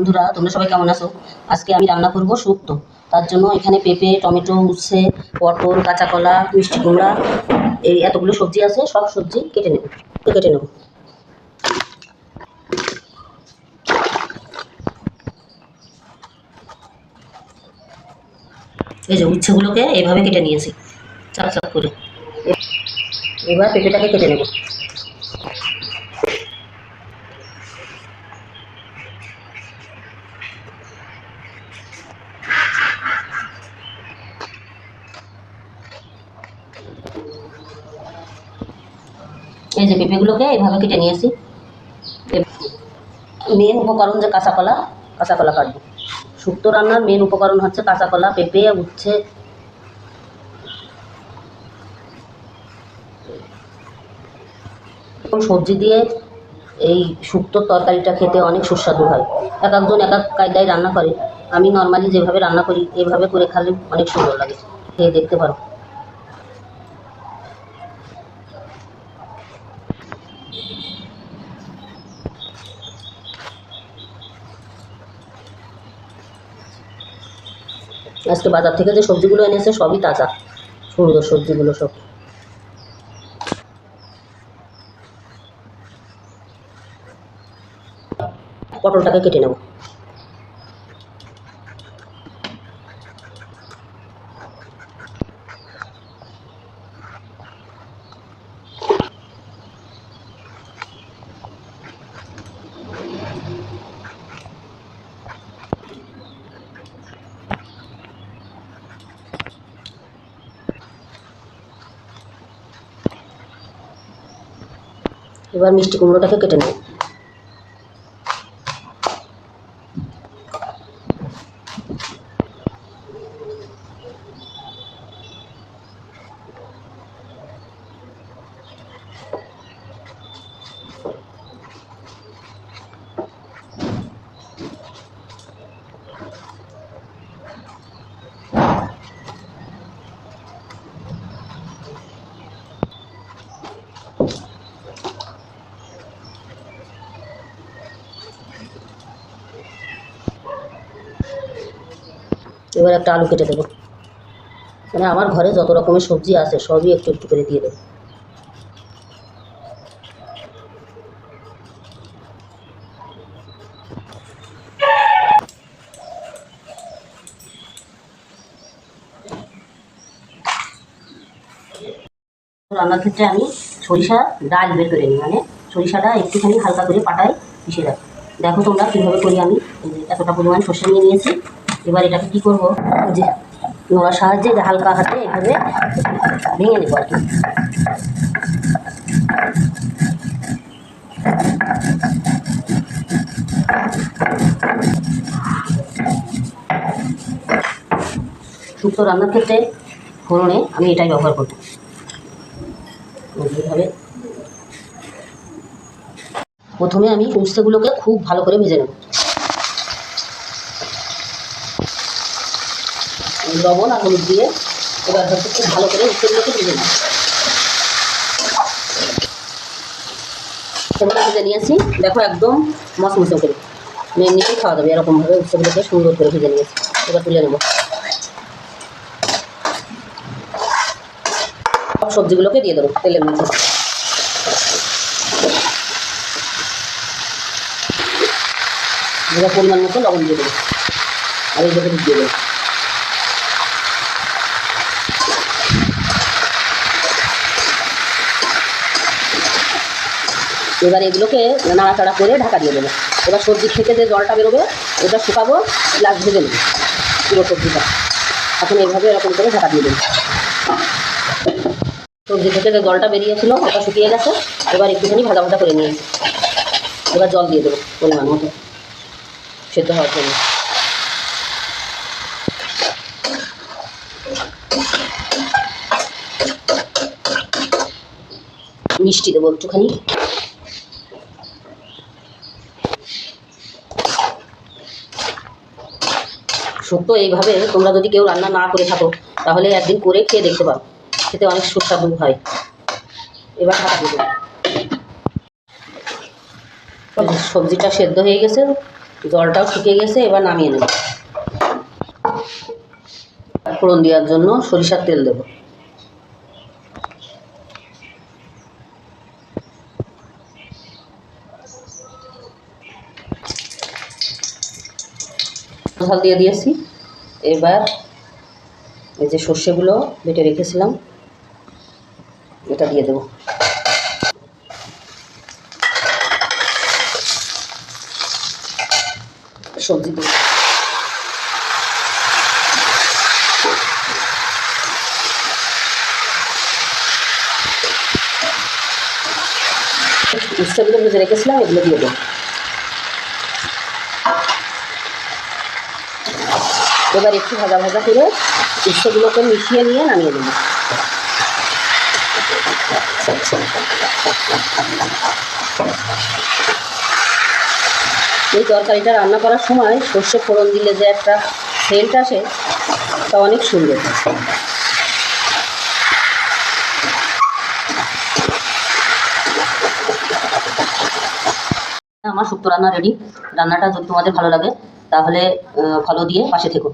বন্ধুরা, তোমরা সবাই কেমন আছো? আজকে আমি রান্না করব শুক্তো। তার জন্য এখানে পেঁপে, টমেটো, উচ্ছে, পটল কাঁচা কলা মিষ্টি কুমড়া, এই এতগুলো সবজি আছে, সব সবজি কেটে নেব। কেটে নেব। এই যে উচ্ছেগুলোকে এইভাবে কেটে নিয়েছি চাক চাক করে। এবার পেঁপেটাকে কেটে নেব। এই যে পেঁপেগুলোকে এইভাবে কেটে নিয়েছি মেন উপকরণ যে কাঁচা কলা কাঁচা কলা কাটবো। শুক্তো রান্নার মেন উপকরণ হচ্ছে কাঁচা কলা পেঁপে, উচ্ছে। সবজি দিয়ে এই শুক্তোর তরকারিটা খেতে অনেক সুস্বাদু হয়। এক একজন এক এক কায়দায় রান্না করে। আমি নর্মালি যেভাবে রান্না করি, এভাবে করে খালে অনেক সুন্দর লাগে। খেয়ে দেখতে পারো। আজকে বাজার থেকে যে সবজিগুলো এনেছে সবই তাজা। সুন্দর সবজিগুলো সব। পটলটাকে কেটে নেব। এবার মিষ্টি কুমড়োটাকে কেটে নেব। এবার একটা আলু কেটে দেবো। মানে আমার ঘরে যত রকমের সবজি আছে, সবই একটু একটু করে দিয়ে দেবো। রান্নার ক্ষেত্রে আমি সরিষা, ডাল বের করে নিই। মানে সরিষাটা একটুখানি হালকা করে পাটায় পিষে রাখি। দেখো তোমরা কীভাবে করি আমি। এতটা পরিমাণ সর্ষে নিয়ে নিয়েছি। এবার এটাকে কী করব? যে নোড়ার সাহায্যে হালকা হাতে এভাবে ভেঙে নেব আর কি। শুক্তো রান্নার ক্ষেত্রে ফোড়নে আমি এটাই ব্যবহার করব। এইভাবে প্রথমে আমি উস্তেগুলোকে খুব ভালো করে ভেজে নেব। লবণ আর হলুদ দিয়ে এবার হচ্ছে খুব ভালো করে উস্তেগুলোকে ভেজে নেব সেগুলো ভেজে নিয়েছি। দেখো একদম মশমশে করে। মানে এমনিতেই খাওয়া যাবে এরকমভাবে উস্তেগুলোকে সুন্দর করে ভেজে নিয়েছি। এবার তুলে নেব। সব সবজিগুলোকে দিয়ে দেবো তেলের মধ্যে। পরিমাণ মতো লবণ দিয়ে দেবো। আর এই দিয়ে দেবো। এবার এগুলোকে নাড়াচাড়া করে ঢাকা দিয়ে দেবো। এবার সবজি থেকে যে জলটা বেরোবে, ওটা শুকাবো প্লাস ভেজে নেব পুরো সবজিটা এখন এইভাবে এরকম করে ঢাকা দিয়ে দেবো। সবজি থেকে যে জলটা বেরিয়েছিল, ওটা শুকিয়ে গেছে। এবার একটুখানি ভাজা ভাজা করে নিয়েছি। এবার জল দিয়ে দেবো পরিমাণ মতো। সেদ্ধ হওয়ার জন্য। মিষ্টি দেবো একটুখানি। সত্য এইভাবে তোমরা যদি কেউ রান্না না করে থাকো, তাহলে একদিন করে খেয়ে দেখতে পারো। খেতে অনেক সুস্বাদু হয়। এবার দেবো। সবজিটা সেদ্ধ হয়ে গেছে, জলটাও শুকিয়ে গেছে, এবার নামিয়ে নেব। ফোড়ন দেওয়ার জন্য সরিষার তেল দেবো। ঝাল দিয়ে দিয়েছি। এবার এই যে সর্ষেগুলো বেটে রেখেছিলাম, এটা দিয়ে দেবো। সবজি দিয়ে। উচ্ছেগুলো ভেজে রেখেছিলাম, এগুলো দিয়ে দেবো। এবার একটু ভাজা ভাজা করে উচ্ছেগুলোকে মিশিয়ে নিয়ে নামিয়ে দেবো এই তরকারিটা রান্না করার সময় সর্ষে ফোড়ন দিলে যে একটা সেন্ট আসে, তা অনেক সুন্দর। আমার শুক্তো রান্না রেডি রান্নাটা যদি তোমাদের ভালো লাগে তাহলে ফলো দিয়ে পাশে থেকো।